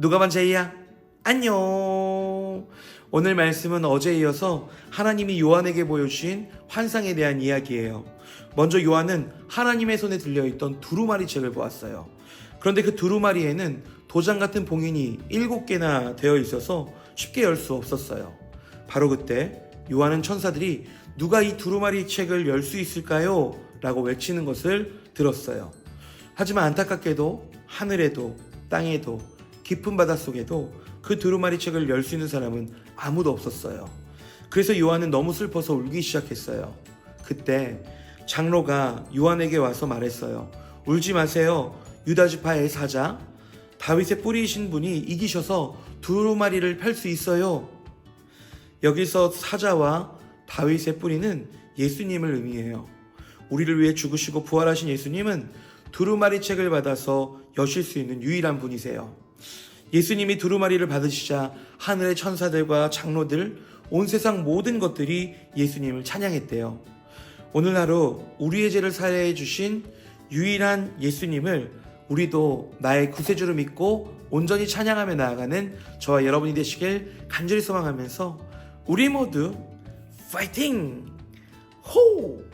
누가 먼저 이야? 안녕. 오늘 말씀은 어제에 이어서 하나님이 요한에게 보여주신 환상에 대한 이야기예요. 먼저 요한은 하나님의 손에 들려있던 두루마리 책을 보았어요. 그런데 그 두루마리에는 도장 같은 봉인이 일곱 개나 되어 있어서 쉽게 열 수 없었어요. 바로 그때 요한은 천사들이 누가 이 두루마리 책을 열 수 있을까요? 라고 외치는 것을 들었어요. 하지만 안타깝게도 하늘에도 땅에도 깊은 바닷속에도 그 두루마리 책을 열 수 있는 사람은 아무도 없었어요. 그래서 요한은 너무 슬퍼서 울기 시작했어요. 그때 장로가 요한에게 와서 말했어요. 울지 마세요. 유다지파의 사자 다윗의 뿌리이신 분이 이기셔서 두루마리를 펼 수 있어요. 여기서 사자와 다윗의 뿌리는 예수님을 의미해요. 우리를 위해 죽으시고 부활하신 예수님은 두루마리 책을 받아서 여실 수 있는 유일한 분이세요. 예수님이 두루마리를 받으시자 하늘의 천사들과 장로들, 온 세상 모든 것들이 예수님을 찬양했대요. 오늘 하루 우리의 죄를 사해해 주신 유일한 예수님을 우리도 나의 구세주로 믿고 온전히 찬양하며 나아가는 저와 여러분이 되시길 간절히 소망하면서 우리 모두 파이팅! 호!